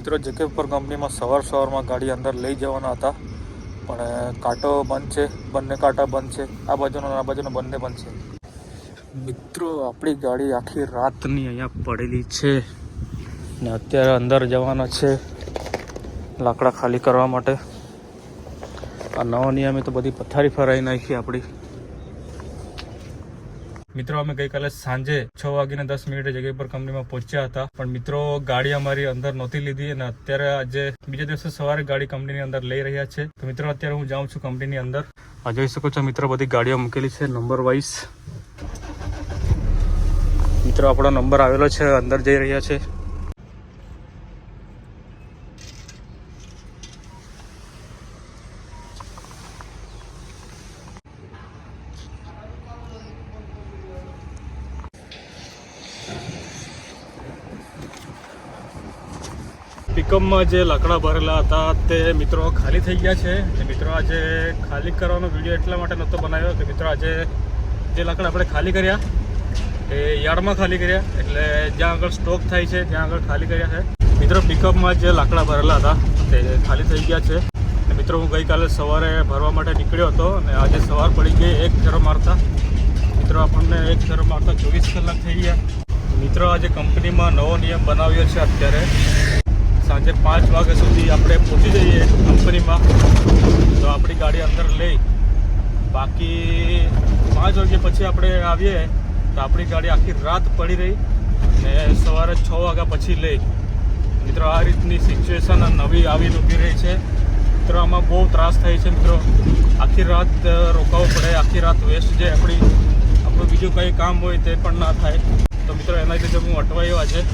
મિત્રો જેકે પર કંપનીમાં સવાર સવારમાં ગાડી અંદર લઈ જવાના હતા. પણ કાંટો બંધ છે. બંને કાંટા બંધ છે. આ બાજુનો આ બાજુનો બંને બંધ છે. મિત્રો, આપણી ગાડી આખી રાતની અહીંયા પડેલી છે. ને અત્યારે અંદર જવાના છે લાકડા ખાલી કરવા માટે. આ નવા નિયમે તો બધી પથારી ફરાઈ નાખી આપણી. મિત્રો, અમે ગઈકાલે સાંજે છ વાગીને દસ મિનિટે જગ્યા પર કંપનીમાં પહોંચ્યા હતા. પણ મિત્રો, ગાડી અમારી અંદર નહોતી લીધી અને અત્યારે આજે બીજા દિવસે સવારે ગાડી કંપનીની અંદર લઈ રહ્યા છે. તો મિત્રો, અત્યારે હું જાઉં છું કંપનીની અંદર. આ જોઈ શકો છો મિત્રો, બધી ગાડીઓ મૂકેલી છે નંબર વાઇઝ મિત્રો, આપણો નંબર આવેલો છે, અંદર જઈ રહ્યા છે. પિકઅપમાં જે લાકડા ભરેલા હતા, તે મિત્રો ખાલી થઈ ગયા છે. અને મિત્રો આજે ખાલી કરવાનો વીડિયો એટલા માટે નહોતો બનાવ્યો કે મિત્રો આજે જે લાકડા આપણે ખાલી કર્યા, એ યાર્ડમાં ખાલી કર્યા. એટલે જ્યાં આગળ સ્ટોક થાય છે, ત્યાં આગળ ખાલી કર્યા છે. મિત્રો પિકઅપમાં જે લાકડા ભરેલા હતા, તે ખાલી થઈ ગયા છે. અને મિત્રો હું ગઈકાલે સવારે ભરવા માટે નીકળ્યો હતો અને આજે સવાર પડી ગઈ, એક ફેરો મારતા. મિત્રો આપણને એક ફેરો મારતા ચોવીસ કલાક થઈ ગયા. મિત્રો આજે કંપનીમાં નવો નિયમ બનાવ્યો છે અત્યારે. સાંજે પાંચ વાગ્યા સુધી આપણે પહોંચી જઈએ કંપનીમાં. તો આપણી ગાડી અંદર લઈ, બાકી પાંચ વાગ્યા પછી આપણે આવીએ, તો આપણી ગાડી આખી રાત પડી રહી ને સવારે છ વાગ્યા પછી લઈ. મિત્રો, આ રીતની સિચ્યુએશન નવી આવી ઊભી રહી છે. મિત્રો, આમાં બહુ ત્રાસ થાય છે, મિત્રો. આખી રાત રોકાવું પડે, આખી રાત વેસ્ટ જે આપણી. આપણું બીજું કંઈ કામ હોય તે પણ ના થાય. તો મિત્રો, એના લીધે હું અટવાયો આજે.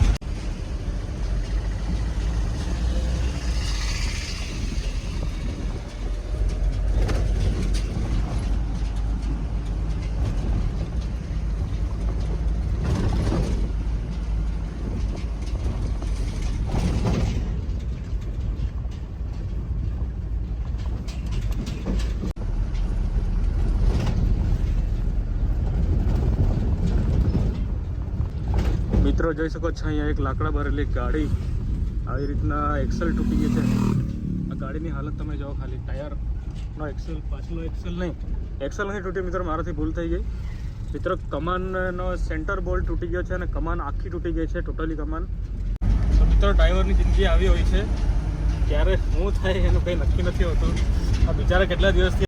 મિત્રો જોઈ શકો છો, અહીંયા એક લાકડા ભરેલી ગાડી આવી રીતના એક્સેલ તૂટી ગઈ છે. આ ગાડીની હાલત તમે જાઓ ખાલી, ટાયરનો એક્સેલ પાછલો એક્સેલ નહીં. એક્સેલ નહીં તૂટી, મિત્રો, મારાથી ભૂલ થઈ ગઈ. મિત્રો, કમાનનો સેન્ટર બોલ્ટ તૂટી ગયો છે અને કમાન આખી તૂટી ગઈ છે ટોટલી કમાન. તો મિત્રો ડ્રાઈવરની જિંદગી આવી હોય છે. ક્યારે શું થાય એનું કંઈ નક્કી નથી હોતું. આ બિચારા કેટલા દિવસથી